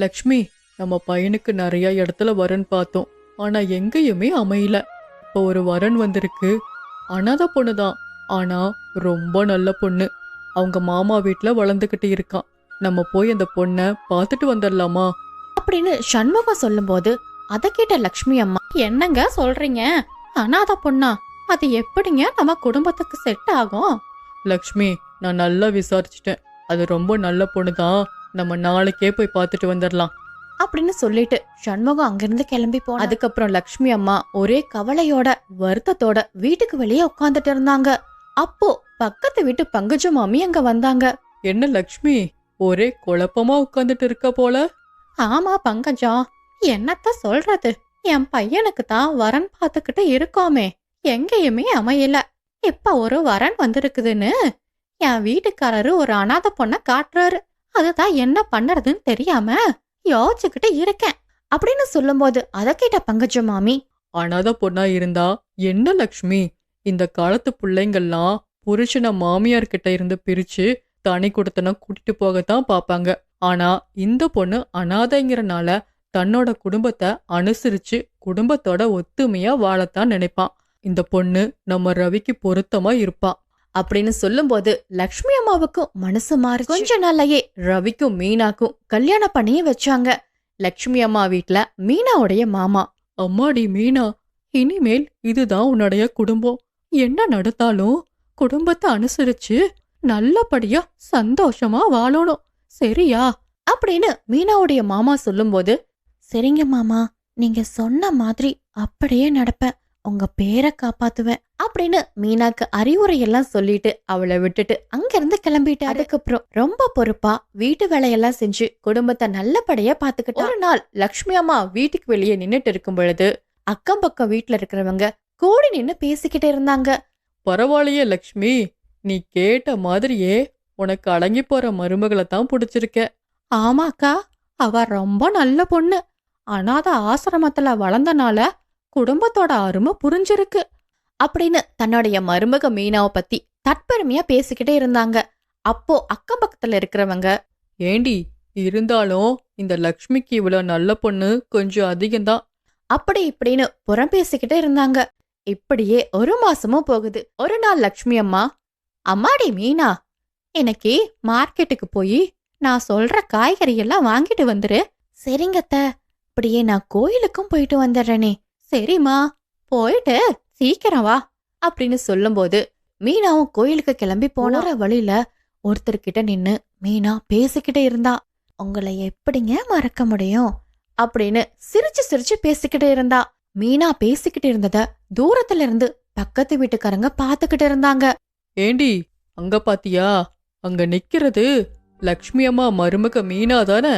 லக்ஷ்மி நம்ம பையனுக்கு நிறைய இடத்துல வரன் பார்த்தோம். ஆனா எங்கேயுமே அமையல. இப்போ ஒரு வரன் வந்திருக்கு. அனாதை பொண்ணு தான். ஆனா ரொம்ப நல்ல பொண்ணு. அவங்க மாமா வீட்ல வளர்ந்துகிட்டு இருக்கான் நம்ம போய் அந்த பொண்ணை பார்த்துட்டு வந்துடலாமா? அப்படின்னு சண்முகம் சொல்லும்போது அத கேட்ட லக்ஷ்மி அம்மா என்னங்க சொல்றீங்க? அனாதை பொண்ணா? அது எப்படிங்க நம்ம குடும்பத்துக்கு செட் ஆகும்? லக்ஷ்மி நான் நல்லா விசாரிச்சிட்டேன். அது ரொம்ப நல்ல பொண்ணு தான். நம்ம நாளைக்கே போய் பார்த்துட்டு வந்துடலாம் அப்படின்னு சொல்லிட்டு சண்முகம் அங்கிருந்து கிளம்பி போன அதுக்கப்புறம் லக்ஷ்மி அம்மா ஒரே கவலையோட வருத்தத்தோட வீட்டுக்கு வெளியே உட்காந்துட்டு இருந்தாங்க. அப்போ பக்கத்து வீட்டு பங்குஜ மாமி அங்க வந்தாங்க. என்ன லக்ஷ்மி? ஒரே குழப்பமா உட்காந்துட்டு இருக்க போல? ஆமா பங்கஜம் என்னத்த சொல்றது? என் பையனுக்கு தான் வரன் பார்த்துக்கிட்டு இருக்கோமே. எங்கேயுமே அமையல. இப்ப ஒரு வரன் வந்திருக்குதுன்னு என் வீட்டுக்காரரு ஒரு அனாதை பொண்ண காட்டுறாரு. அதுதான் என்ன பண்ணுறதுன்னு தெரியாம யோசிச்சுக்கிட்டு இருக்கேன். அப்படின்னு சொல்லும்போது அதை கேட்ட பங்கஜ மாமி அனாதை பொண்ணா இருந்தா என்ன லக்ஷ்மி? இந்த காலத்து பிள்ளைங்கள்லாம் புருஷனை மாமியார் கிட்ட இருந்து பிரிச்சு தனி கொடுத்தன கூட்டிட்டு போகத்தான் பார்ப்பாங்க ஆனா இந்த பொண்ணு அனாதைங்கிறனால தன்னோட குடும்பத்தை அனுசரிச்சு குடும்பத்தோட ஒத்துமையா வாழத்தான் நினைப்பான் இந்த பொண்ணு நம்ம ரவிக்கு பொருத்தமா இருப்பான் அப்படின்னு சொல்லும்போது லக்ஷ்மி அம்மாவுக்கு மனசு மாறி கொஞ்ச நாள்லயே ரவிக்கும் மீனாக்கும் கல்யாணம் பண்ணியே வச்சாங்க. லக்ஷ்மி அம்மா வீட்ல மீனாவுடைய மாமா. அம்மாடி மீனா இனிமேல் இதுதான் உன்னுடைய குடும்பம். என்ன நடந்தாலும் குடும்பத்தை அனுசரிச்சு நல்லபடியா சந்தோஷமா வாழணும். சரியா? அப்படின்னு மீனாவுடைய மாமா சொல்லும்போது சரிங்க மாமா நீங்க சொன்ன மாதிரி அப்படியே நடப்பேன். உங்க பேரை காப்பாத்துவேன் அப்படின்னு மீனாக்கு அறிவுரை எல்லாம் சொல்லிட்டு அவளை விட்டுட்டு அங்கிருந்து கிளம்பிட்டு அதுக்கப்புறம் ரொம்ப பொறுப்பா வீட்டு வேலையெல்லாம் செஞ்சு குடும்பத்தை நல்லபடியா பாத்துக்கிட்டு. ஒரு நாள் லக்ஷ்மி அம்மா வீட்டுக்கு வெளியே நின்னுட்டு இருக்கும் பொழுது அக்கம் பக்கம் வீட்டுல இருக்கிறவங்க கூடி நின்னு பேசிக்கிட்டு இருந்தாங்க. பரவாயில்லையே லக்ஷ்மி நீ கேட்ட மாதிரியே உனக்கு அடங்கி போற மருமகளை தான் பிடிச்சிருக்க. ஆமாக்கா அவ ரொம்ப நல்ல பொண்ணு. அனாத ஆசிரமத்துல வளர்ந்தனால குடும்பத்தோட அருமை புரிஞ்சிருக்கு அப்படின்னு தன்னுடைய மருமக மீனாவை பத்தி தற்பெருமையா பேசிக்கிட்டே இருந்தாங்க. அப்போ அக்கம் பக்கத்துல இருக்கிறவங்க ஏண்டி இருந்தாலும் இந்த லக்ஷ்மிக்கு இவ்வளோ நல்ல பொண்ணு கொஞ்சம் அதிகம்தான். அப்படி இப்படின்னு புறம் பேசிக்கிட்டே இருந்தாங்க. இப்படியே ஒரு மாசமும் போகுது. ஒரு நாள் லக்ஷ்மி அம்மா அம்மாடி மீனா இன்னைக்கு மார்க்கெட்டுக்கு போய் நான் சொல்ற காய்கறி எல்லாம் வாங்கிட்டு வந்துரு. சரிங்கத்த இப்படியே நான் கோயிலுக்கும் போயிட்டு வந்துடுறேனே. சரிம்மா போயிட்டு சீக்கிரம் வா அப்படின்னு சொல்லும்போது மீனாவும் கோயிலுக்கு கிளம்பி போன வழியில ஒருத்தர்கிட்ட நின்னு மீனா பேசிக்கிட்டே இருந்தா உங்களை எப்படிங்க மறக்க முடியும்? அப்படின்னு சிரிச்சு சிரிச்சு பேசிக்கிட்டு இருந்தா. மீனா பேசிக்கிட்டு இருந்தத தூரத்துல இருந்து பக்கத்து வீட்டுக்காரங்க பாத்துக்கிட்டு இருந்தாங்க. ஏண்டி அங்க பாத்தியா? அங்க நிக்கிறது லக்ஷ்மி அம்மா மருமக மீனா தானே?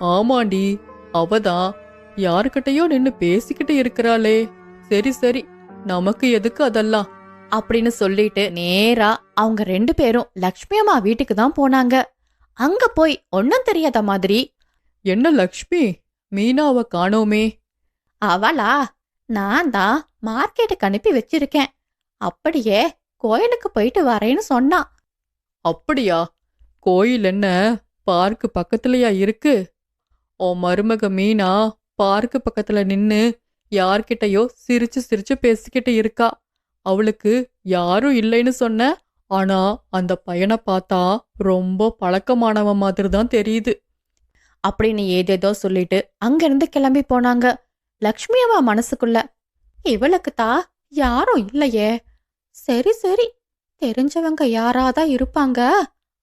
ஆமாண்டி அவதான். யாருக்கிட்டயோ நின்னு பேசிக்கிட்டு இருக்கிறாளே. சரி சரி நமக்கு எதுக்கு அதெல்லாம்? அப்படின்னு சொல்லிட்டு நேரா அவங்க ரெண்டு பேரும் லக்ஷ்மி அம்மா வீட்டுக்கு தான் போனாங்க. அங்க போய் ஒன்னும் தெரியாத மாதிரி என்ன லக்ஷ்மி? மீனாவை காணோமே. அவளா? நான் தான் மார்க்கெட்டுக்கு அனுப்பி வச்சிருக்கேன். அப்படியே கோயிலுக்கு போயிட்டு வரேன்னு சொன்னா. அப்படியா? கோயில் என்ன பார்க்கு பக்கத்துலயா இருக்கு? ஓ மருமக மீனா பார்க்கு பக்கத்துல நின்னு யார்கிட்டயோ சிரிச்சு சிரிச்சு பேசிக்கிட்டு இருக்கா. அவளுக்கு யாரும் இல்லைன்னு சொன்ன ஆனா அந்த பையனை பார்த்தா ரொம்ப பழக்கமானவன் மாதிரி தான் தெரியுது. அப்படின்னு ஏதேதோ சொல்லிட்டு அங்கிருந்து கிளம்பி போனாங்க. லக்ஷ்மி அம்மா மனசுக்குள்ள இவளுக்கு தா யாரும் இல்லையே. சரி சரி தெரிஞ்சவங்க யாராதான் இருப்பாங்க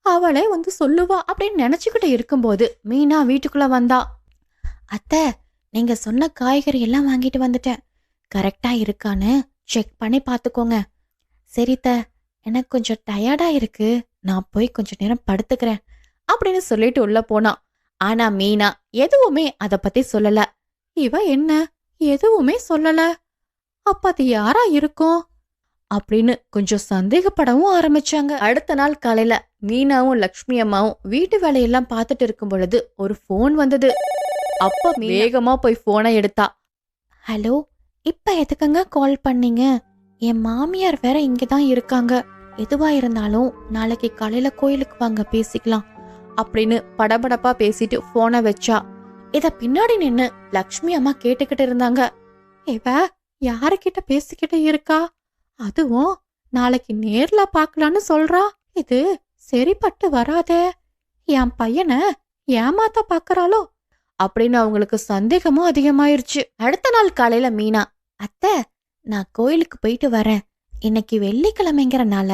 அவளே வந்து சொல்லுவா அப்படின்னு நினைச்சுக்கிட்டு இருக்கும்போது மீனா வீட்டுக்குள்ள வந்தா. அத்தை நீங்க சொன்ன காய்கறி எல்லாம் வாங்கிட்டு வந்துட்டேன். கரெக்டா இருக்கான்னு செக் பண்ணி பார்த்துக்கோங்க சரித்த எனக்கு கொஞ்சம் டயர்டா இருக்கு. நான் போய் கொஞ்ச நேரம் படுத்துக்கிறேன். அப்படின்னு சொல்லிட்டு உள்ள போனான் ஆனா மீனா எதுவுமே அதை பத்தி சொல்லல. இவ என்ன? எதுவுமே சொல்லல. அப்ப அது யாரா இருக்கும்? அப்படின்னு கொஞ்சம் சந்தேகப்படவும் ஆரம்பிச்சாங்க. அடுத்த நாள் காலையில மீனாவும் லக்ஷ்மி அம்மாவும் வீட்டு வேலையெல்லாம் பார்த்துட்டு இருக்கும் பொழுது ஒரு ஃபோன் வந்தது. அப்ப வேகமா போய் போனை எடுத்தா. ஹலோ இப்ப எதுக்குங்க கால் பண்ணீங்க? என் மாமியார் வேற இங்க தான் இருக்காங்க. எதுவா இருந்தாலும் நாளைக்கு காலையில கோயிலுக்கு வாங்க பேசிக்கலாம். அப்படின்னு படபடப்பா பேசிட்டு போனை வச்சா. இத பின்னாடி நின்னு லக்ஷ்மி அம்மா கேட்டுக்கிட்டு இருந்தாங்க. இவ யாருக்கிட்ட பேசிக்கிட்டு இருக்கா? அதுவும் நாளைக்கு நேர்ல பார்க்கலான்னு சொல்றா. இது சரிப்பட்டு வராதே. என் பையனை ஏமாத்த பாக்குறாளோ? அப்படின்னு அவங்களுக்கு சந்தேகமும் அதிகமாயிருச்சு. அடுத்த நாள் காலையில மீனா அத்தை நான் கோயிலுக்கு போயிட்டு வரேன். இன்னைக்கு வெள்ளிக்கிழமைங்கிறனால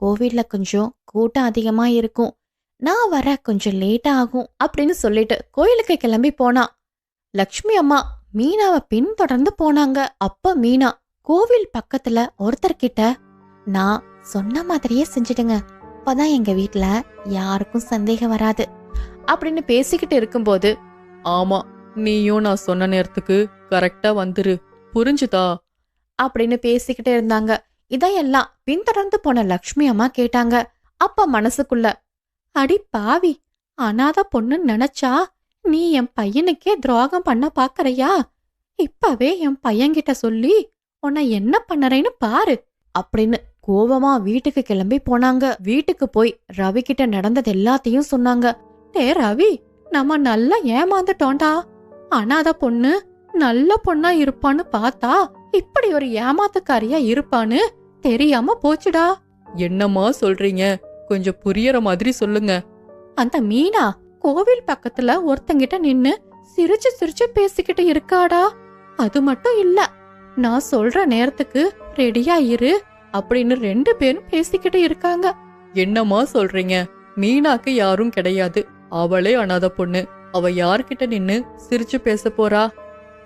கோவில்ல கொஞ்சம் கூட்டம் அதிகமா இருக்கும் நான் வர கொஞ்சம் லேட் ஆகும் அப்படின்னு சொல்லிட்டு கோயிலுக்கு கிளம்பி போனா. லக்ஷ்மி அம்மா மீனாவை பின்தொடர்ந்து போனாங்க. அப்ப மீனா கோவில் பக்கத்துல ஒருத்தர்கிட்ட நான் சொன்ன மாதிரியே செஞ்சிடுங்க. அப்பதான் எங்க வீட்டுல யாருக்கும் சந்தேகம் வராது அப்படின்னு பேசிக்கிட்டு இருக்கும்போது ஆமா நீயும் நான் சொன்ன நேரத்துக்கு கரெக்டா வந்துரு. புரிஞ்சுதா? அப்படின்னு பேசிக்கிட்டே இருந்தாங்க. இதையெல்லாம் பின்தொடர்ந்து போன லக்ஷ்மி அம்மா கேட்டாங்க. அப்ப மனசுக்குள்ள அடி பாவி அனாத பொண்ணுன்னு நினைச்சா நீ என் பையனுக்கே துரோகம் பண்ண பாக்கறையா? இப்பவே என் பையன்கிட்ட சொல்லி உன்னை என்ன பண்ணறேன்னு பாரு அப்படின்னு கோவமா வீட்டுக்கு கிளம்பி போனாங்க. வீட்டுக்கு போய் ரவி கிட்ட நடந்தது எல்லாத்தையும் சொன்னாங்க. டே ரவி நம்ம நல்லா ஏமாந்துட்டோம்டா. அனாத பொண்ணு நல்ல பொண்ணா இருப்பான்னு பார்த்தா இப்படி ஒரு ஏமாத்துக்காரியா இருப்பான்னு தெரியாம போச்சுடா. என்னம்மா சொல்றீங்க? கொஞ்சம் புரியற மாதிரி சொல்லுங்க. அந்த மீனா கோவில் பக்கத்துல ஒருத்தங்கிட்ட நின்னு சிரிச்சு சிரிச்சு பேசிக்கிட்டு இருக்காடா. அது மட்டும் இல்ல நான் சொல்ற நேரத்துக்கு ரெடியா இரு அப்படின்னு ரெண்டு பேரும் பேசிக்கிட்டு இருக்காங்க. என்னம்மா சொல்றீங்க? மீனாக்கு யாரும் கிடையாது. அவளே அனாதை பொண்ணு. அவ யார்கிட்ட நின்னு சிரிச்சு பேச போறா?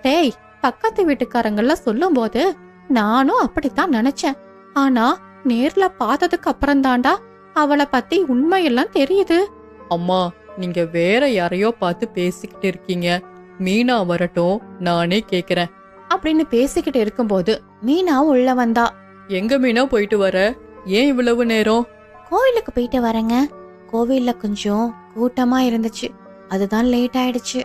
டேய் பக்கத்து வீட்டுக்காரங்கெல்லாம் சொல்லும்போது நானும் அப்படித்தான் நினைச்சேன். ஆனா நேர்ல பார்த்ததுக்கு அப்புறம் தாண்டா அவளை பத்தி உண்மையெல்லாம் தெரியுது. அம்மா நீங்க வேற யாரையோ பார்த்து பேசிக்கிட்டு இருக்கீங்க. மீனா வரட்டும் நானே கேக்குறேன். அப்படின்னு பேசிக்கிட்டு இருக்கும்போது மீனா உள்ள வந்தா. எங்க மீனா போயிட்டு வர? ஏன் இவ்வளவு நேரம்? கோவிலுக்கு போயிட்டு வரேங்க. கோவில்ல கொஞ்சம் கூட்டமா இருந்துச்சு. அதுதான் லேட் ஆயிடுச்சு.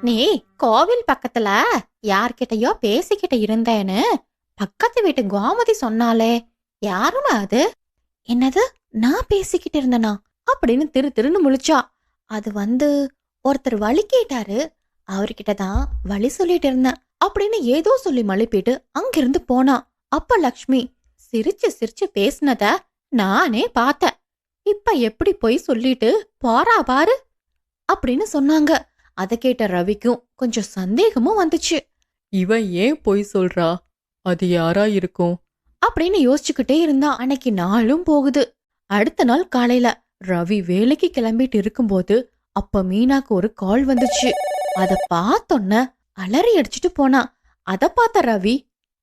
நீ கோவில் பக்கத்துல யார்கிட்டயோ பேசிக்கிட்டு இருந்தேன்னு பக்கத்து வீட்டு கோமதி சொன்னாலே யாருமா அது? என்னது? நான் பேசிக்கிட்டு இருந்தனா? அப்படின்னு திரு திருன்னு முழிச்சா. அது வந்து ஒருத்தர் வழி கேட்டாரு. அவர்கிட்ட தான் வழி சொல்லிட்டு இருந்தேன் அப்படின்னு ஏதோ சொல்லி மழுப்பிட்டு அங்கிருந்து போனா. அப்ப லக்ஷ்மி சிரிச்சு சிரிச்சு பேசினத நானே பார்த்தேன். இப்ப எப்படி போய் சொல்லிட்டு போறா பாரு அப்படின்னு சொன்னாங்க. அத கேட்ட ரவிக்கும் கொஞ்சம் சந்தேகமும் வந்துச்சு. இவன் ஏன் பொய் சொல்றா? அது யாரா இருக்கும்? அப்படின்னு யோசிச்சுக்கிட்டே இருந்தான் அன்னைக்கு நாளும் போகுது. அடுத்த நாள் காலையில ரவி வேலைக்கு கிளம்பிட்டு இருக்கும்போது அப்ப மீனாக்கு ஒரு கால் வந்துச்சு. அத பார்த்தோன்ன அலறி அடிச்சிட்டு போனா. அத பார்த்த ரவி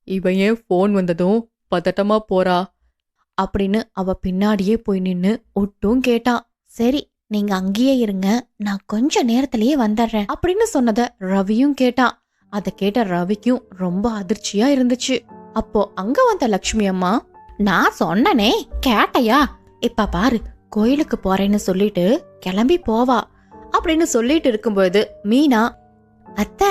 இவன் ஏன் ஃபோன் வந்ததும் பதட்டமா போறா? அப்படின்னு அவ பின்னாடியே போய் நின்று ஒட்டும் கேட்டான் சரி நீங்க அங்கேயே இருங்க நான் கொஞ்ச நேரத்திலேயே வந்துடுறேன். அப்படின்னு சொன்னத ரவியும் கேட்டான் அதை கேட்ட ரவிக்கும் ரொம்ப அதிர்ச்சியா இருந்துச்சு. அப்போ அங்க வந்த லக்ஷ்மி அம்மா நான் சொன்னனே கேட்டையா? இப்ப பாரு கோயிலுக்கு போறேன்னு சொல்லிட்டு கிளம்பி போவா. அப்படின்னு சொல்லிட்டு இருக்கும்போது மீனா அத்தை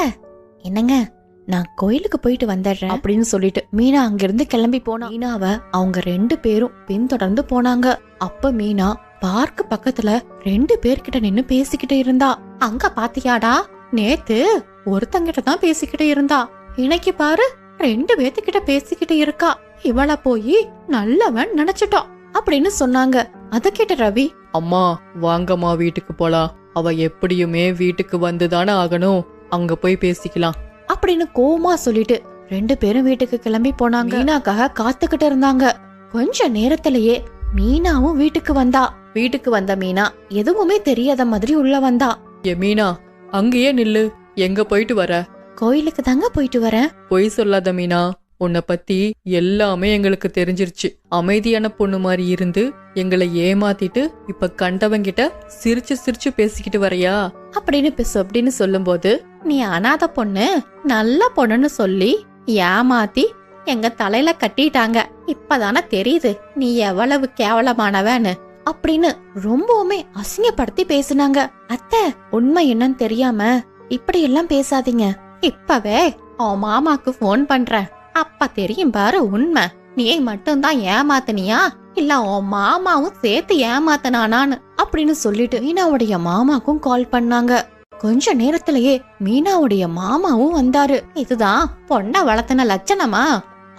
என்னங்க? நான் கோயிலுக்கு போயிட்டு வந்துடுறேன் அப்படின்னு சொல்லிட்டு மீனா அங்கிருந்து கிளம்பி போனா மீனாவ அவங்க ரெண்டு பேரும் பின்தொடர்ந்து போனாங்க. அப்ப மீனா பார்க் பக்கத்துல ரெண்டு பேர்கிட்ட நின்னு பேசிக்கிட்டு இருந்தா. அங்க பாத்தியாடா நேத்து ஒருத்தங்கிட்ட தான் பேசிக்கிட்டு இருந்தா. இன்னைக்கு பாரு ரெண்டு பேத்துக்கிட்ட பேசிக்கிட்டு இருக்கா. இவள போய் நல்லவன் நினைச்சிட்டோம் அப்படின்னு சொன்னாங்க. அத கேட்ட ரவி அம்மா வாங்கம்மா வீட்டுக்கு போலாம். அவ எப்படியுமே வீட்டுக்கு வந்துதானே ஆகணும். அங்க போய் பேசிக்கலாம். அப்படின்னு கோவமா சொல்லிட்டு ரெண்டு பேரும் வீட்டுக்கு கிளம்பி போனாங்க. மீனாக்காக காத்துக்கிட்டு இருந்தாங்க. கொஞ்ச நேரத்திலேயே மீனாவும் வீட்டுக்கு வந்தா. வீட்டுக்கு வந்த மீனா எதுவுமே தெரியாத மாதிரி உள்ள வந்தா. ஏ மீனா அங்கேயே நில்லு. எங்க போயிட்டு வர? கோயிலுக்கு தாங்க போயிட்டு வரேன். பொய் சொல்லாத மீனா உன்னை பத்தி எல்லாமே எங்களுக்கு தெரிஞ்சிருச்சு. அமைதியான பொண்ணு மாதிரி இருந்து எங்களை ஏமாத்திட்டு இப்ப கண்டவங்கிட்ட சிரிச்சு சிரிச்சு பேசிக்கிட்டு வரையா? அப்படின்னு பிசு அப்படின்னு சொல்லும்போது நீ அனாத பொண்ணு நல்ல பொண்ணுன்னு சொல்லி ஏமாத்தி எங்க தலையில கட்டிட்டாங்க. இப்பதானே தெரியுது நீ எவ்வளவு கேவலமானவன்னு அப்படின்னு ரொம்பவுமே அசிங்கப்படுத்தி பேசினாங்க. அத்தை உண்மை என்னன்னு தெரியாம இப்படி எல்லாம் பேசாதீங்க. இப்பவே உன் மாமாக்கு ஃபோன் பண்றேன். அப்ப தெரியும் பாரு உண்மை. நீ மட்டும்தான் ஏமாத்துனியா? இல்ல உன் மாமாவும் சேர்த்து ஏமாத்தனானான்னு அப்படின்னு சொல்லிட்டு மீனாவுடைய மாமாக்கும் கால் பண்ணாங்க. கொஞ்ச நேரத்திலேயே மீனாவுடைய மாமாவும் வந்தாரு. இதுதான் பொண்ண வளர்த்தன லட்சணமா?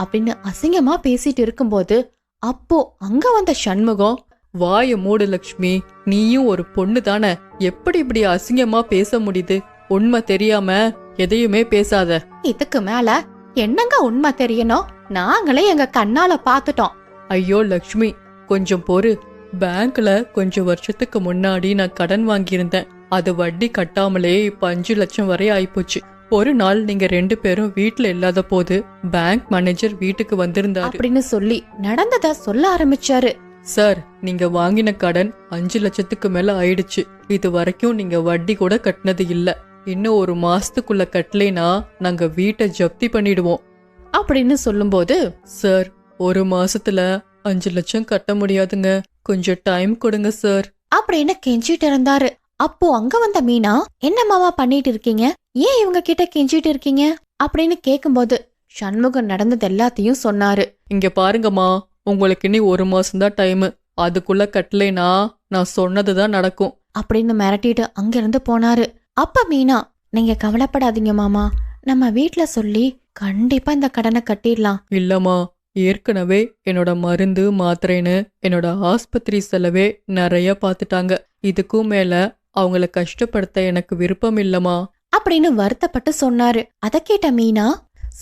அப்படின்னு அசிங்கமா பேசிட்டு இருக்கும்போது அப்போ அங்க வந்த சண்முகம் வாய மூடு லக்ஷ்மி நீயும் ஒரு பொண்ணு தானே எப்படி இப்படி அசிங்கமா பேச முடியுது? உண்மை தெரியாம எதையுமே பேசாத. இதுக்கு மேல என்னங்க உண்மை தெரியணும்? நாங்களே எங்க கண்ணால பாத்துட்டோம் ஐயோ லக்ஷ்மி கொஞ்சம் பொறு. பேங்க்ல கொஞ்சம் வருஷத்துக்கு முன்னாடி நான் கடன் வாங்கியிருந்தேன். அது வட்டி கட்டாமலே இப்ப அஞ்சு லட்சம் வரை ஆயிப்போச்சு. ஒரு நாள் நீங்க ரெண்டு பேரும் வீட்ல இல்லாத போது பேங்க் மேனேஜர் வீட்டுக்கு வந்திருந்தாரு. அப்படின்னு சொல்லி நடந்தத சொல்ல ஆரம்பிச்சாரு. சார் நீங்க வாங்கின கடன் அஞ்சு லட்சத்துக்கு மேல ஆயிடுச்சு. இது வரைக்கும் நீங்க வட்டி கூட கட்டினது இல்ல. இன்னும் ஒரு மாசத்துக்குள்ள கட்டலைனா நாங்க வீட்டை ஜப்தி பண்ணிடுவோம். அப்படின்னு சொல்லும்போது சார் ஒரு மாசத்துல அஞ்சு லட்சம் கட்ட முடியாதுங்க. கொஞ்சம் டைம் கொடுங்க சார். அப்படின்னு கெஞ்சிட்டு இருந்தாரு. அப்போ அங்க வந்த மீனா என்ன மாமா பண்ணிட்டு இருக்கீங்க? ஏன் இவங்க கிட்ட கெஞ்சிட்டு இருக்கீங்க? அப்படின்னு கேக்கும்போது சண்முகம் நடந்தது எல்லாத்தையும் சொன்னாரு. இங்க பாருங்கம்மா உங்களுக்கு இனி ஒரு மாசம்தான் டைம் அதுக்குள்ள கட்டலைனா நான் சொன்னதுதான் நடக்கும். அப்படின்னு மிரட்டிட்டு அங்கிருந்து போனாரு. அப்ப மீனா நீங்க கவலைப்படாதீங்க மாமா. நம்ம வீட்ல சொல்லி கண்டிப்பா இந்த கடனை கட்டிடலாம். இல்லம்மா ஏற்கனவே என்னோட மருந்து மாத்திரைன்னு என்னோட ஆஸ்பத்திரி செலவே நிறைய பார்த்துட்டாங்க இதுக்கும் மேல அவங்கள கஷ்டப்படுத்த எனக்கு விருப்பம் இல்லம்மா. அப்படின்னு வருத்தப்பட்டு சொன்னாரு. அத கேட்ட மீனா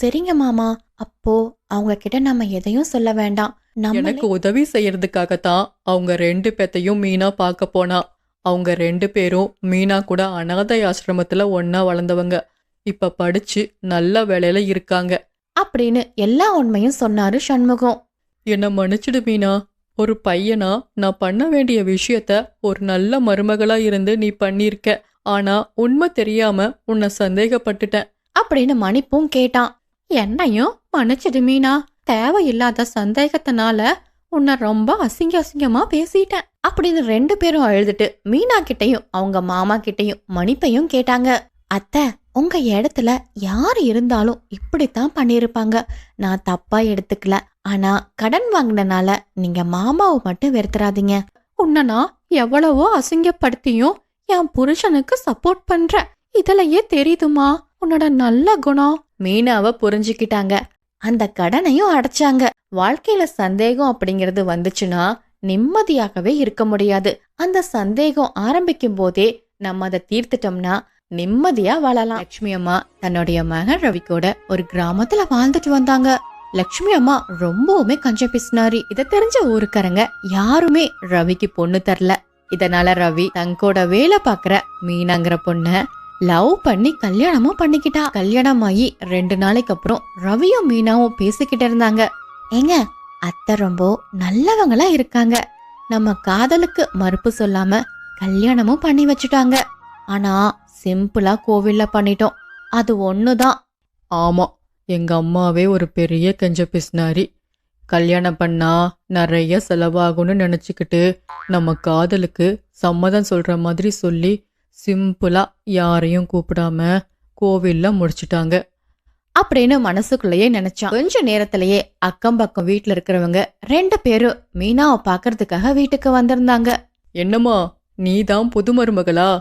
சரிங்க மாமா அப்போ அவங்க கிட்ட நம்ம எதையும் சொல்ல வேண்டாம். எனக்கு உதவி செய்யறதுக்காகத்தான் அவங்க ரெண்டு பேத்தையும் மீனா பார்க்க போனா. அவங்க ரெண்டு பேரும் மீனா கூட அனாதை ஆசிரமத்துல ஒன்னா வளர்ந்தவங்க. இப்ப படிச்சு நல்ல வேலையில இருக்காங்க. அப்படின்னு எல்லா உண்மையும் சொன்னாரு சண்முகம். என்ன மன்னிச்சிடு மீனா. ஒரு பையனா நான் பண்ண வேண்டிய விஷயத்த ஒரு நல்ல மருமகளா இருந்து நீ பண்ணிருக்க. ஆனா உண்மை தெரியாம உன்னை சந்தேகப்பட்டுட்டேன். அப்படின்னு மணிப்பும் கேட்டான். என்னையும் மன்னிச்சிடு மீனா. தேவையில்லாத சந்தேகத்தினால உன்னை ரொம்ப அசிங்க அசிங்கமா பேசிட்டேன். அப்படின்னு ரெண்டு பேரும் அழுதுட்டு மீனா கிட்டையும் அவங்க மாமா கிட்டையும் மணிப்பையும் கேட்டாங்க. அத்தை உங்க இடத்துல யார் இருந்தாலும் இப்படித்தான் பண்ணியிருப்பாங்க. நான் தப்பா எடுத்துக்கல. ஆனா கடன் வாங்கினனால நீங்க மாமாவை மட்டும் வெறுத்துறாதீங்க. உன்னை நான் எவ்வளவோ அசிங்கப்படுத்தியும் என் புருஷனுக்கு சப்போர்ட் பண்ற இதுலயே தெரியுதுமா? உன்னோட நல்ல குணம். மீனாவை புரிஞ்சுக்கிட்டாங்க. அந்த கடனையும் அடைச்சாங்க. வாழ்க்கையில சந்தேகம் அப்படிங்கிறது வந்துச்சுன்னா நிம்மதியாகவே இருக்க முடியாது. அந்த சந்தேகம் ஆரம்பிக்கும் போதே நம்ம அதை தீர்த்துட்டோம்னா நிம்மதியா வாழலாம். லட்சுமி அம்மா தன்னுடைய மகன் ரவி கூட ஒரு கிராமத்துல வாழ்ந்துட்டு வந்தாங்க. லட்சுமி அம்மா ரொம்பவுமே கஞ்ச பேசினாரு. இத தெரிஞ்ச ஊருக்காரங்க யாருமே ரவிக்கு பொண்ணு தரல. இதனால ரவி தங்கோட வேலை பாக்குற மீனாங்கிற பொண்ண லவ் பண்ணி கல்யாணமும் பண்ணிக்கிட்டா. கல்யாணம் ஆகி ரெண்டு நாளைக்கு அப்புறம் ரவியும் மீனாவும் பேசிக்கிட்டு இருந்தாங்க. ஏங்க அத்தை ரொம்ப நல்லவங்களா இருக்காங்க. நம்ம காதலுக்கு மறுப்பு சொல்லாம கல்யாணமும் பண்ணி வச்சுட்டாங்க. ஆனா சிம்பிளா கோவில்ல பண்ணிட்டோம். அது ஒண்ணுதான். ஆமா எங்க அம்மாவே ஒரு பெரிய கெஞ்ச பிசினாரி. கல்யாணம் பண்ணா நிறைய செலவாகும்னு நினைச்சுக்கிட்டு நம்ம காதலுக்கு சம்மதம் சொல்ற மாதிரி சொல்லி சிம்பிளா யாரையும் கூப்பிடாம கோவில்ல முடிச்சிட்டாங்க. அப்படின்னு மனசுக்குள்ளேயே நினைச்சான். கொஞ்ச நேரத்திலேயே அக்கம் பக்கம் வீட்ல இருக்கிறவங்க ரெண்டு பேரும் மீனாவை பாக்குறதுக்காக வீட்டுக்கு வந்திருந்தாங்க. என்னம்மா நீதான் புது மருமகளா?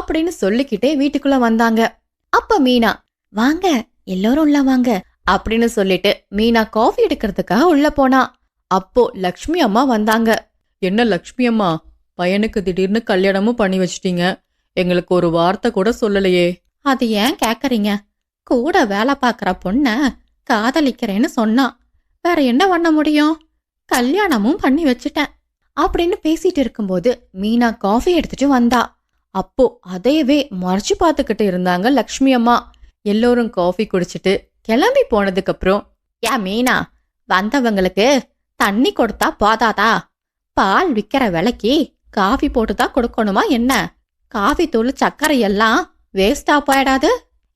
அப்படின்னு சொல்லிக்கிட்டே வீட்டுக்குள்ள வந்தாங்க. அப்ப மீனா வாங்க எல்லாரும் உள்ள வாங்க அப்படின்னு சொல்லிட்டு மீனா காஃபி எடுக்கிறதுக்காக உள்ள போனா. அப்போ லக்ஷ்மி அம்மா வந்தாங்க. என்ன லக்ஷ்மி அம்மா? பையனுக்கு திடீர்னு கல்யாணமும் பண்ணி வச்சிட்டீங்க. எங்களுக்கு ஒரு வார்த்தை கூட சொல்லலையே. அது ஏன் கேக்குறீங்க? கூட வேலை பார்க்கற பொண்ண காதலிக்கிறேன்னு சொன்னான் வேற என்ன பண்ண முடியும்? கல்யாணமும் பண்ணி வச்சுட்டேன். அப்படின்னு பேசிட்டு இருக்கும்போது மீனா காஃபி எடுத்துட்டு வந்தா. அப்போ அதையவே மறைச்சு பார்த்துக்கிட்டு இருந்தாங்க லக்ஷ்மி அம்மா. எல்லோரும் காஃபி குடிச்சிட்டு கிளம்பி போனதுக்கு அப்புறம் மீனா வந்தவங்களுக்கு தண்ணி கொடுத்தா போதாதா? பால் விற்கிற விலைக்கு காஃபி போட்டுதான் கொடுக்கணுமா என்ன? காஃபி தூள் சர்க்கரை எல்லாம் வேஸ்டா போயிடாது.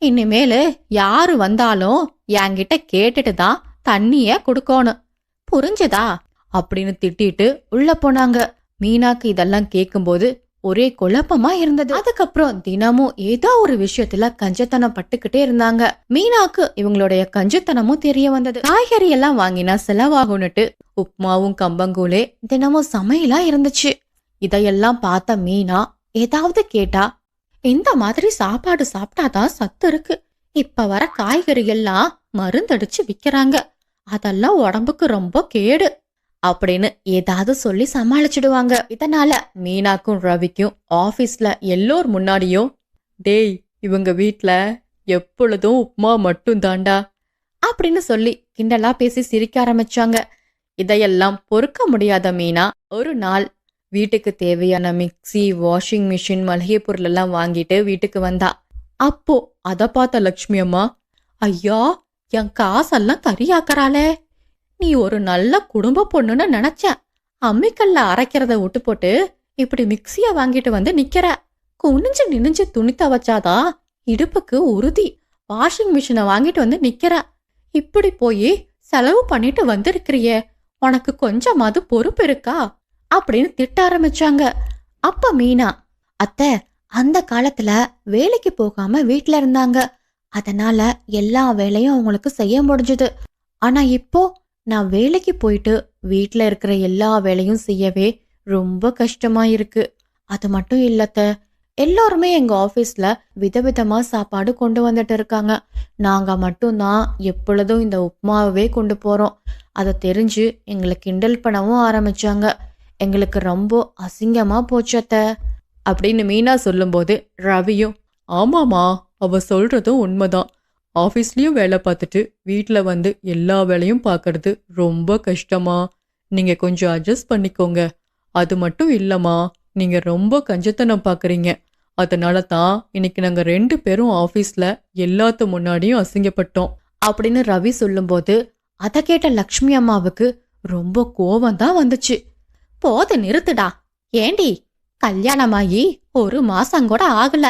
இனிமேலு யாரு வந்தாலும் என்கிட்ட கேட்டுட்டு தான் தண்ணிய குடுக்கணும். புரிஞ்சுதா? அப்படின்னு திட்டிட்டு உள்ள போனாங்க. மீனாக்கு இதெல்லாம் கேட்கும்போது ஒரே குழப்பமா இருந்தது. அதுக்கப்புறம் தினமும் ஏதோ ஒரு விஷயத்துல கஞ்சத்தனம் பட்டுக்கிட்டே இருந்தாங்க. மீனாக்கு இவங்களுடைய கஞ்சத்தனமும் தெரிய வந்தது. காய்கறி எல்லாம் வாங்கினா செலவாகும்னுட்டு உப்மாவும் கம்பங்கூலே தினமும் சமையலா இருந்துச்சு. இதையெல்லாம் பார்த்த மீனா ஏதாவது கேட்டா இந்த மாதிரி சாப்பாடு சாப்பிட்டாதான் சத்து இருக்கு. இப்ப வர காய்கறி எல்லாம் மருந்தடிச்சு விக்கிறாங்க. அதெல்லாம் உடம்புக்கு ரொம்ப கேடு. அப்படின்னு ஏதாவது சொல்லி சமாளிச்சிடுவாங்க. இதனால மீனாக்கும் ரவிக்கும் ஆபீஸ்ல எல்லோர் முன்னாடியும் டேய் இவங்க வீட்ல எப்பொழுதும் உப்மா மட்டும் தாண்டா அப்படின்னு சொல்லி கிண்டலா பேசி சிரிக்க ஆரம்பிச்சாங்க. இதையெல்லாம் பொறுக்க முடியாத மீனா ஒரு நாள் வீட்டுக்கு தேவையான மிக்ஸி வாஷிங் மிஷின் மளிகை பொருள் எல்லாம் வாங்கிட்டு வீட்டுக்கு வந்தா. அப்போ அதை பார்த்த லக்ஷ்மி அம்மா ஐயா என் காசெல்லாம் கரியாக்கறாளே நீ ஒரு நல்ல குடும்ப பொண்ணுன்னு நினைச்சேன் அம்மிக்கல்ல அரைக்கிறத விட்டு போட்டு இப்படி மிக்ஸிய வாங்கிட்டு வந்து நிக்கிற. குனிஞ்சு நினிஞ்சு துணி துவைச்சாதா இடுப்புக்கு உறுதி. வாஷிங் மிஷினை வாங்கிட்டு வந்து நிக்கிற. இப்படி போய் செலவு பண்ணிட்டு வந்திருக்கிறியே. உனக்கு கொஞ்சமாவது பொறுப்பு இருக்கா? அப்படின்னு திட்ட ஆரம்பிச்சாங்க. அப்ப மீனா அத்தை அந்த காலத்துல வேலைக்கு போகாம வீட்ல இருந்தாங்க. அதனால எல்லா வேலையும் அவங்களுக்கு செய்ய முடிஞ்சது. ஆனா இப்போ நான் வேலைக்கு போயிட்டு வீட்டில் இருக்கிற எல்லா வேலையும் செய்யவே ரொம்ப கஷ்டமா இருக்கு அது மட்டும் இல்லத்த எல்லாருமே எங்க ஆபீஸ்ல விதவிதமா சாப்பாடு கொண்டு வந்துட்டு இருக்காங்க. நாங்க மட்டும்தான் எப்பொழுதும் இந்த உப்மாவே கொண்டு போறோம். அதை தெரிஞ்சு எங்களை கிண்டல் பண்ணவும் ஆரம்பிச்சாங்க. எங்களுக்கு ரொம்ப அசிங்கமா போச்சத்த. அப்படின்னு மீனா சொல்லும்போது ரவியும் ஆமாமா அவ சொல்றதும் உண்மைதான். ஆஃபீஸ்லேயும் வேலை பார்த்துட்டு வீட்டில் வந்து எல்லா வேலையும் பார்க்கறது ரொம்ப கஷ்டமா. நீங்கள் கொஞ்சம் அட்ஜஸ்ட் பண்ணிக்கோங்க. அது மட்டும் இல்லைம்மா நீங்கள் ரொம்ப கஞ்சத்தனம் பார்க்கறீங்க அதனால தான் இன்னைக்கு நாங்கள் ரெண்டு பேரும் ஆஃபீஸ்ல எல்லாத்து முன்னாடியும் அசிங்கப்பட்டோம். அப்படின்னு ரவி சொல்லும்போது அதை கேட்ட லக்ஷ்மி அம்மாவுக்கு ரொம்ப கோவம் தான் வந்துச்சு. போது நிறுத்துடா. ஏண்டி கல்யாணமாகி ஒரு மாசம் கூட ஆகல.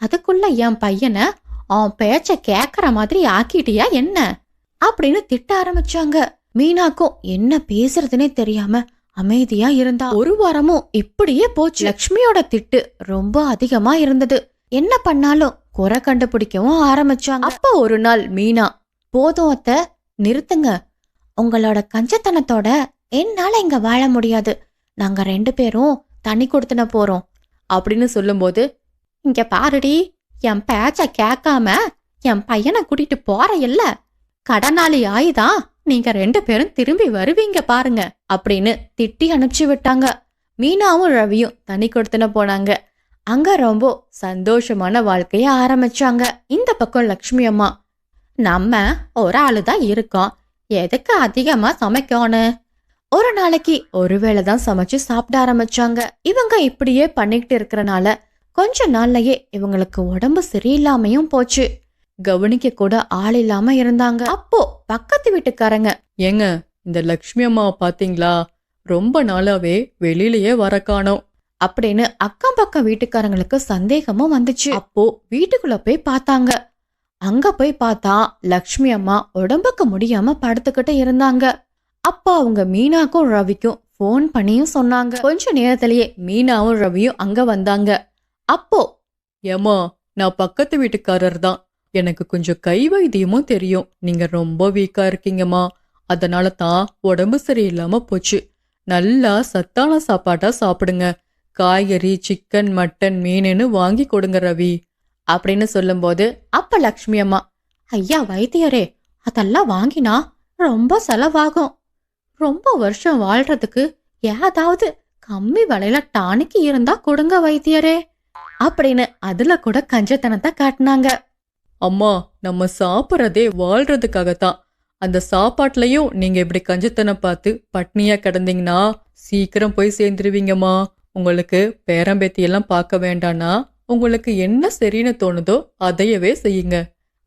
அதுக்குள்ள என் பையனை அவன் பேச்ச கேக்குற மாதிரி ஆக்கிட்டியா என்ன? அப்படின்னு திட்ட ஆரம்பிச்சாங்க. மீனாக்கும் என்ன பேசுறதுனே தெரியாம அமைதியா இருந்தா. ஒரு வாரமும் இப்படியே போச்சு. லக்ஷ்மியோட திட்டு ரொம்ப அதிகமா இருந்தது. என்ன பண்ணாலும் குறை கண்டுபிடிக்கவும் ஆரம்பிச்சாங்க. அப்ப ஒரு நாள் மீனா போதும் அத்த நிறுத்துங்க. உங்களோட கஞ்சத்தனத்தோட என்னால இங்க வாழ முடியாது. நாங்க ரெண்டு பேரும் தண்ணி கொடுத்துன போறோம். அப்படின்னு சொல்லும்போது இங்க பாருடி என் பேச்ச கேட்காம என் பையனை கூட்டிட்டு போற இல்ல கடனாளி ஆயிதான் நீங்க ரெண்டு பேரும் திரும்பி வருவீங்க பாருங்க அப்படின்னு திட்டி அனுப்பிச்சு விட்டாங்க. மீனாவும் ரவியும் தண்ணி கொடுத்துன போனாங்க. அங்க ரொம்ப சந்தோஷமான வாழ்க்கைய ஆரம்பிச்சாங்க. இந்த பக்கம் லக்ஷ்மி அம்மா நம்ம ஒரு ஆளு தான் இருக்கோம். எதுக்கு அதிகமா சமைக்கணும் ஒரு நாளைக்கு ஒருவேளை தான் சமைச்சு சாப்பிட ஆரம்பிச்சாங்க. இவங்க இப்படியே பண்ணிக்கிட்டு இருக்கிறனால கொஞ்ச நாள்லயே இவங்களுக்கு உடம்பு சரியில்லாமையும் போச்சு. கவனிக்க கூட ஆள் இல்லாம இருந்தாங்க. அப்போ பக்கத்து வீட்டுக்காரங்க ஏங்க இந்த லக்ஷ்மி அம்மாவை பாத்தீங்களா? ரொம்ப நாளாவே வெளியிலயே வர காணோம். அப்படின்னு அக்கம் பக்கம் வீட்டுக்காரங்களுக்கு சந்தேகமும் வந்துச்சு. அப்போ வீட்டுக்குள்ள போய் பார்த்தாங்க. அங்க போய் பார்த்தா லக்ஷ்மி அம்மா உடம்புக்கு முடியாம படுத்துக்கிட்டு இருந்தாங்க. அப்போ அவங்க மீனாக்கும் ரவிக்கும் ஃபோன் பண்ணியும் சொன்னாங்க. கொஞ்ச நேரத்திலேயே மீனாவும் ரவியும் அங்க வந்தாங்க. அப்போ. ஏமா நான் பக்கத்து வீட்டுக்காரர் தான் எனக்கு கொஞ்சம் கை வைத்தியமும் தெரியும். நீங்க ரொம்ப வீக்கா இருக்கீங்கம்மா. அதனால தான் உடம்பு சரியில்லாம போச்சு. நல்லா சத்தான சாப்பாட்டா சாப்பிடுங்க. காய்கறி சிக்கன் மட்டன் மீனுன்னு வாங்கி கொடுங்க ரவி. அப்படின்னு சொல்லும்போது அப்ப லக்ஷ்மி அம்மா ஐயா வைத்தியரே அதெல்லாம் வாங்கினா ரொம்ப செலவாகும். ரொம்ப வருஷம் வாழ்றதுக்கு ஏதாவது கம்மி விலையில டானிக்கு இருந்தா கொடுங்க வைத்தியரே. அப்படின்னு அதுல கூட கஞ்சத்தனத்தை காட்டினாங்க. அம்மா நம்ம சாப்பிட்றதே வாழ்றதுக்காகத்தான். அந்த சாப்பாட்டுலயும் நீங்க இப்படி கஞ்சத்தனம் பார்த்து பட்னியா கிடந்தீங்கன்னா சீக்கிரம் போய் சேர்ந்துருவீங்கம்மா. உங்களுக்கு பேரம்பேத்தி எல்லாம் பார்க்க வேண்டானா உங்களுக்கு என்ன சரின்னு தோணுதோ அதையவே செய்யுங்க.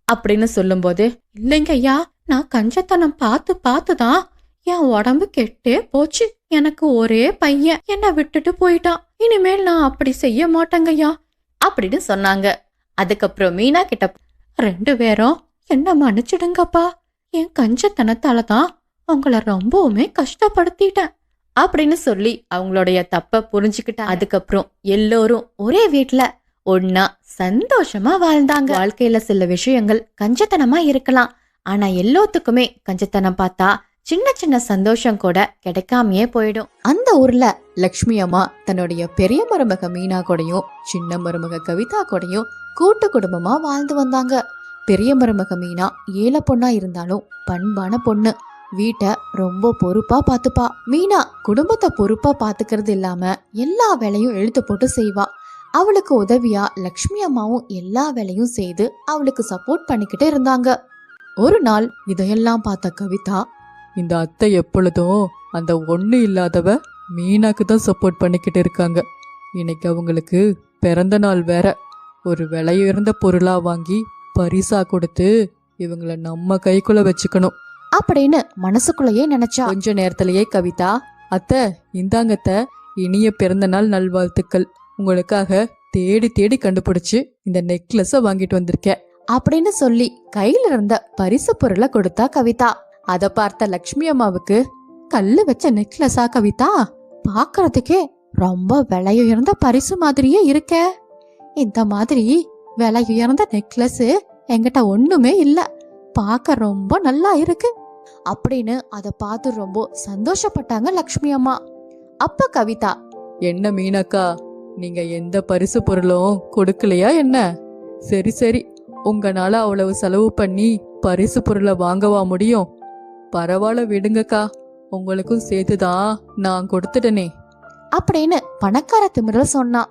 அப்படின்னு சொல்லும்போது இல்லைங்க ஐயா நான் கஞ்சத்தனம் பார்த்து பார்த்து தான் என் உடம்பு கெட்டே போச்சு. எனக்கு ஒரே பையன். என்னை விட்டுட்டு போயிட்டான். இனிமேல் நான் அப்படி செய்ய மாட்டேங்கய்யா. அப்படின்னு சொன்னாங்க. அதுக்கப்புறம் மீனா கிட்ட ரெண்டு பேரும் என்ன மன்னிச்சிடுங்கப்பா. என் கஞ்சத்தனத்தால தான் உங்களை ரொம்பவுமே கஷ்டப்படுத்திட்டேன். அப்படின்னு சொல்லி அவங்களுடைய தப்ப புரிஞ்சுக்கிட்டேன் அதுக்கப்புறம் எல்லோரும் ஒரே வீட்டுல ஒன்னா சந்தோஷமா வாழ்ந்தாங்க. வாழ்க்கையில சில விஷயங்கள் கஞ்சத்தனமா இருக்கலாம். ஆனா எல்லாத்துக்குமே கஞ்சத்தனம் பார்த்தா சின்ன சின்ன சந்தோஷம் கூட கிடைக்காமையே போயிடும். அந்த ஊர்ல லக்ஷ்மி அம்மா தன்னுடைய பெரிய மருமக மீனா கூடயும் சின்ன மருமக கவிதா கூடயும் கூட்டு குடும்பமா வாழ்ந்து வந்தாங்க. பெரிய மருமக மீனா ஏழை பொண்ணா இருந்தாலும் பண்பான பொண்ணு. வீட்டை ரொம்ப பொறுப்பா பாத்துப்பா மீனா குடும்பத்தை பொறுப்பா பாத்துக்கிறது இல்லாம எல்லா வேலையும் எழுத்து போட்டு செய்வா. அவளுக்கு உதவியா லக்ஷ்மி அம்மாவும் எல்லா வேலையும் செய்து அவளுக்கு சப்போர்ட் பண்ணிக்கிட்டு இருந்தாங்க. ஒரு நாள் இதையெல்லாம் பார்த்த கவிதா இந்த அத்தை எப்பொழுதும் அந்த ஒண்ணு இல்லாதவ மீனாக்கு தான் சப்போர்ட் பண்ணிக்கிட்டு இருக்காங்க. இன்னைக்கு அவங்களுக்கு பிறந்த நாள் வேற. ஒரு விலையுயர்ந்த பொருளா வாங்கி பரிசா கொடுத்து இவங்கள நம்ம கைக்குள்ள வச்சுக்கணும். அப்படின்னு மனசுக்குள்ளேயே நினைச்சா. கொஞ்ச நேரத்திலேயே கவிதா அத்தை இந்தாங்க அத்தை இனிய பிறந்த நாள் நல்வாழ்த்துக்கள். உங்களுக்காக தேடி தேடி கண்டுபிடிச்சு இந்த நெக்லஸ வாங்கிட்டு வந்திருக்கேன். அப்படின்னு சொல்லி கையில இருந்த பரிசு பொருளை கொடுத்தா கவிதா. அதை பார்த்த லக்ஷ்மி அம்மாவுக்கு கல்லு வச்ச நெக்லஸா கவிதா பார்க்கறதுக்கே ரொம்ப விலை உயர்ந்த பரிசு மாதிரியே இருக்கே. இந்த மாதிரி விலை உயர்ந்த நெக்லஸ் என்கிட்ட ஒண்ணுமே இல்ல. பார்க்க ரொம்ப நல்லா இருக்கு. அப்படின்னு அதை பார்த்து ரொம்ப சந்தோஷப்பட்டாங்க லக்ஷ்மி அம்மா. அப்ப கவிதா என்ன மீனக்கா நீங்க எந்த பரிசு பொருளும் கொடுக்கலையா என்ன? சரி சரி உங்களால அவ்வளவு செலவு பண்ணி பரிசு பொருளை வாங்கவா முடியும்? பரவாயில்ல விடுங்கக்கா. உங்களுக்கும் சேர்த்துதான் நான் கொடுத்துட்டனே. அப்படின்னு பணக்கார திமிரல் சொன்னான்.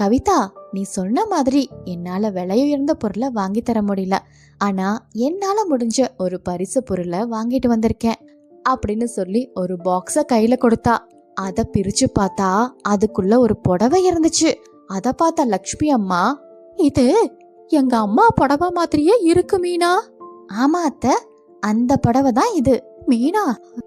கவிதா நீ சொன்ன மாதிரி என்னால விலையுயர்ந்த பொருளை வாங்கி தர முடியல. ஆனா என்னால முடிஞ்ச ஒரு பரிசு பொருளை வாங்கிட்டு வந்திருக்கேன். அப்படின்னு சொல்லி ஒரு பாக்ஸ கையில கொடுத்தா. அத பிரிச்சு பார்த்தா அதுக்குள்ள ஒரு புடவை இருந்துச்சு. அத பார்த்தா லக்ஷ்மி அம்மா இது எங்க அம்மா புடவை மாதிரியே இருக்கு மீனா. ஆமா அத்தை. அந்த புடவை தான் இது. மீனா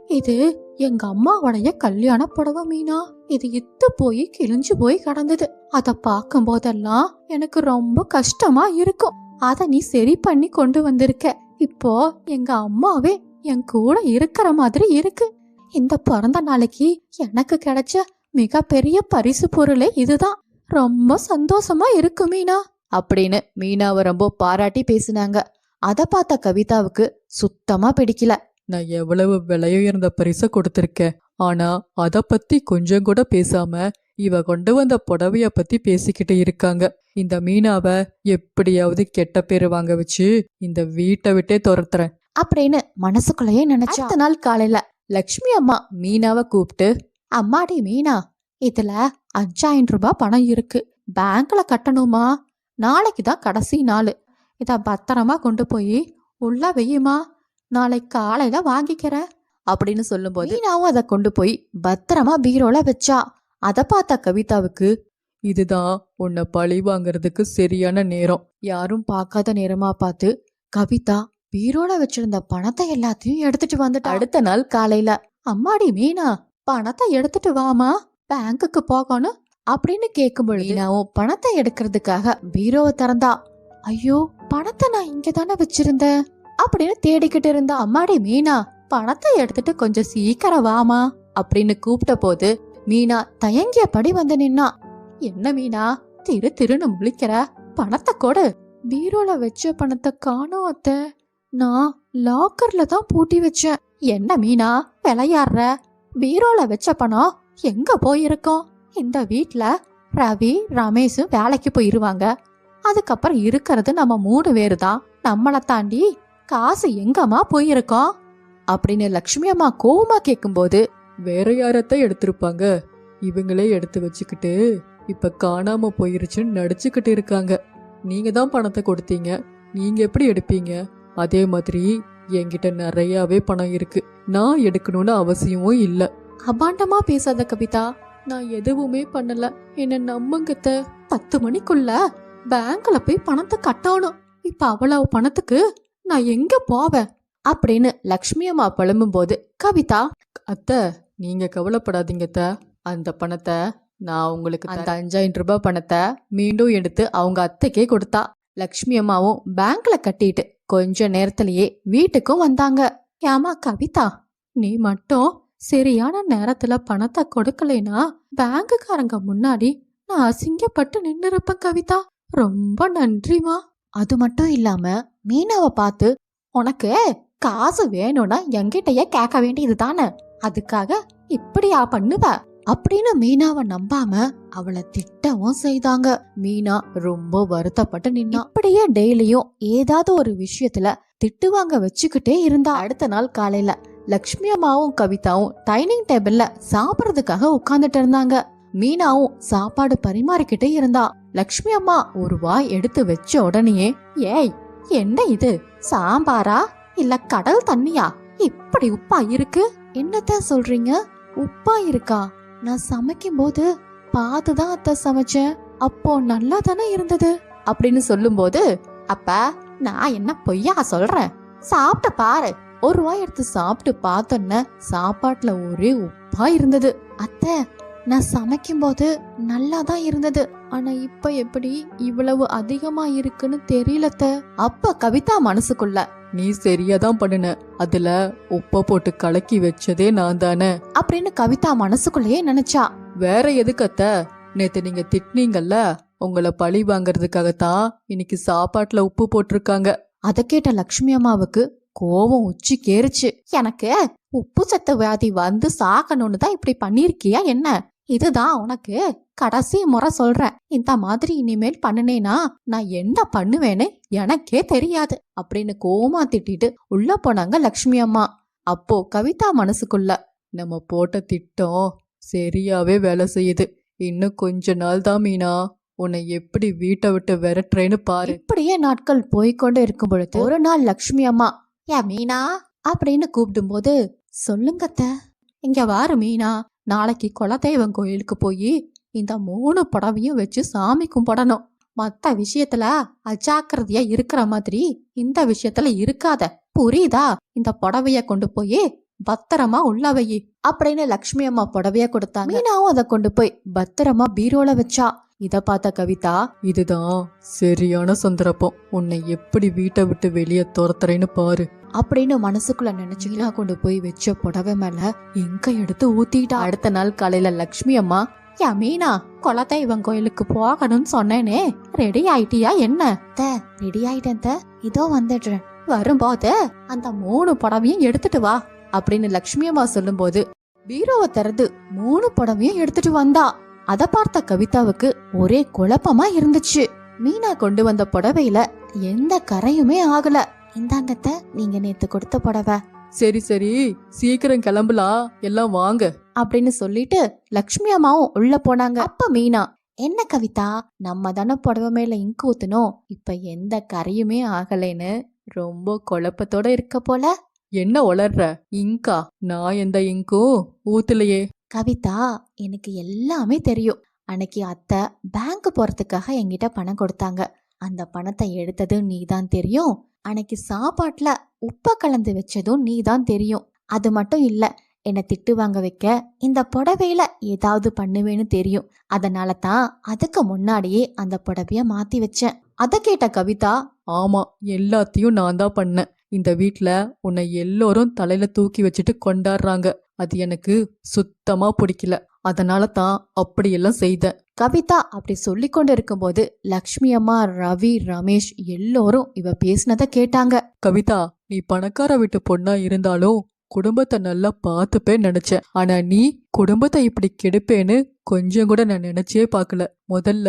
இது எங்க அம்மாவோடைய கல்யாண புடவை மீனா. இது இத்து போய் கிழிஞ்சு போய் கிடந்தது. அத பார்க்கும் போதெல்லாம் எனக்கு ரொம்ப கஷ்டமா இருக்கும். அத நீ சரி பண்ணி கொண்டு வந்திருக்க. இப்போ எங்க அம்மாவே என் கூட இருக்கிற மாதிரி இருக்கு. இந்த பிறந்த நாளைக்கு எனக்கு கிடைச்ச மிகப்பெரிய பரிசு பொருளே இதுதான். ரொம்ப சந்தோஷமா இருக்கு மீனா. அப்படின்னு மீனாவை ரொம்ப பாராட்டி பேசினாங்க. அத பார்த்த கவிதாவுக்கு சுத்தமா பிடிக்கல. நான் எவ்வளவு விலையுயர்ந்த பரிசை கொடுத்திருக்கேன். ஆனா அத பத்தி கொஞ்சம் கூட பேசாம இவ கொண்டு வந்த புடவைய பத்தி பேசிக்கிட்டு இருக்காங்க. இந்த மீனாவை எப்படியாவது கெட்ட பேரு வாங்க வச்சு இந்த வீட்டை விட்டே துரத்துறேன். அப்படின்னு மனசுக்குள்ளேயே நினைச்சா. அடுத்த நாள் காலையில லக்ஷ்மி அம்மா மீனாவை கூப்பிட்டு அம்மாடி மீனா இதுல அஞ்சாயிரம் ரூபாய் பணம் இருக்கு. பேங்க்ல கட்டணுமா? நாளைக்கு தான் கடைசி நாள். இத பத்திரமா கொண்டு போய் உள்ள வெய்யுமா? நாளைக்கு காலையில வாங்கிக்கிறேன் அப்படின்னு சொல்லும்போது மீனாவும் அதை கொண்டு போய் பத்திரமா பீரோல வச்சா. அதை பார்த்த கவிதாவுக்கு இதுதான் உன்னை பழி வாங்குறதுக்கு சரியான நேரம். யாரும் பார்க்காத நேரமா பார்த்து கவிதா பீரோல வச்சிருந்த பணத்தை எல்லாத்தையும் எடுத்துட்டு வந்துட்டு. அடுத்த நாள் காலையில அம்மாடி மீனா பணத்தை எடுத்துட்டு வாமா? பேங்குக்கு போகணும்? அப்படின்னு கேட்கும் பொழுது பணத்தை எடுக்கிறதுக்காக பீரோவை திறந்தா. ஐயோ பணத்தை நான் இங்க தானே வச்சிருந்தேன்? அப்படின்னு தேடிக்கிட்டு இருந்த அம்மாடி மீனா பணத்தை எடுத்துட்டு கொஞ்சம் சீக்கிரம் வாமா அப்படின்னு கூப்பிட்ட போது மீனா தயங்கியபடி வந்து நின்னா. என்ன மீனா திரு திருன்னு முழிக்கிற? பணத்தை கொடு. பீரோல வச்ச பணத்தை காணோம் அத்தை. நான் லாக்கர்ல தான் பூட்டி வச்சேன். என்ன மீனா விளையாடுற? பீரோல வச்ச பணம் எங்க போயிருக்கோம்? இந்த வீட்ல ரவி ரமேஷும் வேலைக்கு போயிருவாங்க. அதுக்கப்புறம் இருக்கிறது நம்ம மூணு பேர் தான் நம்மளை தாண்டி காசு எங்கம்மா போயிருக்கோம் அப்படின்னு லக்ஷ்மி அம்மா கோவமா கேட்கும்போது வேற யாரத்தான் எடுத்திருப்பாங்க? இவங்களே எடுத்து வச்சுக்கிட்டு இப்ப காணாம போயிருச்சுன்னு நடிச்சுக்கிட்டு இருக்காங்க. நீங்க தான் பணத்தை கொடுத்தீங்க. நீங்க எப்படி எடுப்பீங்க? அதே மாதிரி என்கிட்ட நிறையாவே பணம் இருக்கு. நான் எடுக்கணும்னு அவசியமும் இல்ல. அபாண்டமா பேசாத கவிதா. நான் எதுவுமே பண்ணல. என்ன நம்புங்கத்த. பத்து மணிக்குள்ள பேங்க்ல போய் பணத்தை கட்டணும். இப்ப அவ்வளவு பணத்துக்கு நான் எங்க போவேன்? அப்படின்னு லக்ஷ்மி அம்மா புலம்பும்போது கவிதா அத்தை நீங்க கவலைப்படாதீங்க அத்தை. அந்த பணத்தை நான் உங்களுக்கு அந்த அஞ்சாயிரம் ரூபாய் பணத்தை மீண்டும் எடுத்து அவங்க அத்தைக்கே கொடுத்தா. லக்ஷ்மி அம்மாவும் பேங்க்ல கட்டிட்டு கொஞ்ச நேரத்திலேயே வீட்டுக்கும் வந்தாங்க. ஏமா கவிதா நீ மட்டும் சரியான நேரத்துல பணத்தை கொடுக்கலைனா பேங்குக்காரங்க முன்னாடி நான் அசிங்கப்பட்டு நின்னு இருப்பேன் கவிதா. ரொம்ப நன்றிமா அது மட்டும் இல்லாம மீனாவை பார்த்து உனக்கு காசு வேணும்னா என்கிட்டயே கேட்க வேண்டியது தானே? அதுக்காக இப்படியா பண்ணுவ? அப்படின்னு மீனாவை நம்பாம அவளை திட்டவும் செய்தாங்க. மீனா ரொம்ப வருத்தப்பட்டு நின்னா. அப்படியே டெய்லியும் ஏதாவது ஒரு விஷயத்துல திட்டுவாங்க வச்சுக்கிட்டே இருந்தா. அடுத்த நாள் காலையில லக்ஷ்மி அம்மாவும் கவிதாவும் டைனிங் டேபிள்ல சாப்பிடறதுக்காக உட்கார்ந்துட்டு இருந்தாங்க. மீனாவும் சாப்பாடு பரிமாறிக்கிட்டே இருந்தா. லக்ஷ்மி அம்மா ஒரு வாய் எடுத்து வச்ச உடனேயே ஏய் என்ன இது? சாம்பாரா? இல்ல கடல் தண்ணியா? இப்படி உப்பா இருக்கு? என்னத்த சொல்றீங்க? உப்பா இருக்கா? நான் சமைக்கும் போது பார்த்துதான் அத்தை சமைச்சேன். அப்போ நல்லா தானே இருந்தது? அப்படின்னு சொல்லும்போது அப்ப நான் என்ன பொய்யா சொல்றேன்? சாப்பிட்டு பாரு. ஒரு வாய் எடுத்து சாப்பிட்டு பார்த்தோன்ன சாப்பாட்டுல ஒரே உப்பா இருந்தது. அத்தை நான் சமைக்கும்போது நல்லா தான் இருந்தது. ஆனா இப்ப எப்படி இவ்வளவு அதிகமா இருக்குன்னு தெரியலத்த. அப்ப கவிதா மனசுக்குள்ள நீ சரியா தான் பண்ணுன. அதுல உப்பை போட்டு கலக்கி வச்சதே நான் தானே? அப்படின்னு கவிதா மனசுக்குள்ளேயே நினைச்சா. வேற எதுக்கத்த? நேத்து நீங்க திட்டினீங்கல்ல உங்களை பழி வாங்குறதுக்காகத்தான் இன்னைக்கு சாப்பாட்டுல உப்பு போட்டிருக்காங்க. அதை கேட்ட லக்ஷ்மி அம்மாவுக்கு கோவம் உச்சி கேறுச்சு எனக்கு உப்பு சத்து வியாதி வந்து சாகணும்னு தான் இப்படி பண்ணிருக்கியா என்ன? இதுதான் உனக்கு கடைசி முறை சொல்றேன். இந்த மாதிரி இனிமேல் பண்ணுனேனா நான் என்ன பண்ணுவேன்னு எனக்கே தெரியாது அப்படின்னு கோமா திட்டிட்டு உள்ள போனாங்க லக்ஷ்மி அம்மா. அப்போ கவிதா மனசுக்குள்ள நம்ம போட்ட திட்டம் சரியாவே வேலை செய்யுது. இன்னும் கொஞ்ச நாள் தான் மீனா. உன்னை எப்படி வீட்டை விட்டு விரட்டுறேன்னு பாரு. இப்படியே நாட்கள் போய்கொண்டு இருக்கும் பொழுது ஒரு நாள் லக்ஷ்மி அம்மா ஏ மீனா? அப்படின்னு கூப்பிடும் போது சொல்லுங்கத்த இங்க வாரு மீனா. நாளைக்கு குலதெய்வம் கோயிலுக்கு போய் இந்த மூணு புடவையும் வச்சு சாமி கும்பிடணும். மற்ற விஷயத்துல அஜாக்கிரதையா இருக்கிற மாதிரி இந்த விஷயத்துல இருக்காத. புரியுதா? இந்த புடவைய கொண்டு போய் பத்திரமா உள்ள வை அப்படின்னு லக்ஷ்மி அம்மா புடவைய கொடுத்தாங்க. மீனாவும் அதை கொண்டு போய் பத்திரமா பீரோல வச்சா. இத பார்த்த கவிதா இதுதான் சரியான சந்தர்ப்பம் உன்னை எப்படி வீட்டை விட்டு வெளியே துரத்துறேன்னு பாரு. அப்படின்னு மனசுக்குள்ள நினைச்சு கொண்டு போய் வச்ச புடவை மேல எங்க எடுத்து ஊத்திட்டா. அடுத்த நாள் காலையில லக்ஷ்மி அம்மா யா மீனா குலதெய்வம் கோயிலுக்கு போகணும்னு சொன்னேனே. ரெடி ஆயிட்டியா என்ன? ரெடி ஆயிட்டேன் த. இதோ வந்துடுறேன். வரும்போது அந்த மூணு புடவையும் எடுத்துட்டு வா. அப்படின்னு லக்ஷ்மி அம்மா சொல்லும்போது பீரோவை திறந்து மூணு புடவையும் எடுத்துட்டு வந்தா. அத பார்த்த கவிதாவுக்கு ஒரே குழப்பமா இருந்துச்சு. மீனா கொண்டு வந்த புடவையில எந்த கரையுமே ஆகல. இந்தாங்கத்த நீங்க நேத்து கொடுத்த புடவை. சரி சரி சீக்கிரம் கிளம்பலாம். எல்லாம் வாங்க. அப்படின்னு சொல்லிட்டு லக்ஷ்மி அம்மாவும் உள்ள போனாங்க. அப்ப மீனா என்ன கவிதா நம்ம தானே புடவை மேல இங்கு ஊத்தணும் இப்ப எந்த கரையுமே ஆகலைன்னு ரொம்ப குழப்பத்தோட இருக்க போல? என்ன உளர்ற? இங்கா? நான் எந்த இங்கும் ஊத்துலையே. கவிதா எனக்கு எல்லாமே தெரியும். அன்னைக்கு அத்தை பேங்க் போறதுக்காக என்கிட்ட பணம் கொடுத்தாங்க. அந்த பணத்தை எடுத்தது நீதான் தெரியும். அன்னைக்கு சாப்பாட்டுல உப்பை கலந்து வச்சதும் நீதான் தெரியும். அது மட்டும் இல்ல என்னை திட்டு வாங்க வைக்க இந்த புடவையில ஏதாவது பண்ணுவேன்னு தெரியும். அதனால தான் அதுக்கு முன்னாடியே அந்த புடவைய மாத்தி வச்சேன். அதை கேட்ட கவிதா ஆமா எல்லாத்தையும் நான் தான் பண்ணேன். இந்த வீட்ல உன்னை எல்லோரும் தலையில தூக்கி வச்சுட்டு கொண்டாடுறாங்க. அது எனக்கு சுத்தமா பிடிக்கல. அதனால தான் அப்படியெல்லாம் செய்தேன். கவிதா அப்படி சொல்லி கொண்டு இருக்கும்போது லக்ஷ்மி அம்மா ரவி ரமேஷ் எல்லோரும் இவ பேசினதை கேட்டாங்க. கவிதா நீ பணக்கார வீட்டு பொண்ணா இருந்தாலும் குடும்பத்தை நல்லா பார்த்துப்பேன்னு நினைச்சேன். ஆனா நீ குடும்பத்தை இப்படி கெடுப்பேன்னு கொஞ்சம் கூட நான் நினைச்சே பார்க்கல. முதல்ல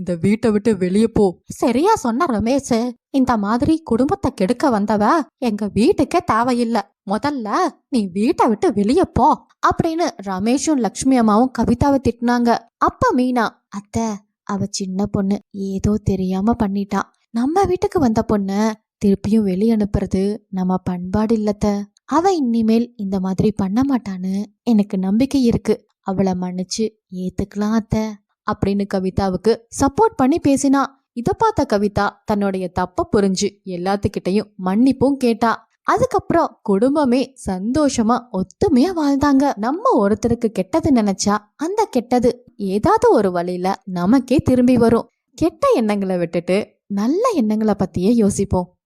இந்த வீட்டை விட்டு வெளியே போ. சரியா சொன்ன ரமேஷ். இந்த மாதிரி குடும்பத்தை கெடுக்க வந்தவ எங்க வீட்டுக்கே தேவையில்ல. முதல்ல நீ வீட்டை விட்டு வெளியே போ அப்படின்னு ரமேஷும் லக்ஷ்மி அம்மாவும் கவிதாவை திட்டினாங்க. அப்ப மீனா அத்தை அவ சின்ன பொண்ணு ஏதோ தெரியாம பண்ணிட்டா. நம்ம வீட்டுக்கு வந்த பொண்ணு திருப்பியும் வெளியே அனுப்புறது நம்ம பண்பாடு இல்லத்த அவ இனிமேல் இந்த மாதிரி பண்ண மாட்டான்னு எனக்கு நம்பிக்கை இருக்கு. அவளை மன்னிச்சு ஏத்துக்கலாம் அத்தை அப்படின்னு கவிதாவுக்கு சப்போர்ட் பண்ணி பேசினா இதை பார்த்த கவிதா தன்னுடைய தப்ப புரிஞ்சு எல்லாத்துக்கிட்டையும் மன்னிப்பும் கேட்டா. அதுக்கப்புறம் குடும்பமே சந்தோஷமா ஒத்துமையா வாழ்ந்தாங்க. நம்ம ஒருத்தருக்கு கெட்டது நினைச்சா அந்த கெட்டது ஏதாவது ஒரு வழியில நமக்கே திரும்பி வரும். கெட்ட எண்ணங்களை விட்டுட்டு நல்ல எண்ணங்களை பத்தியே யோசிப்போம்.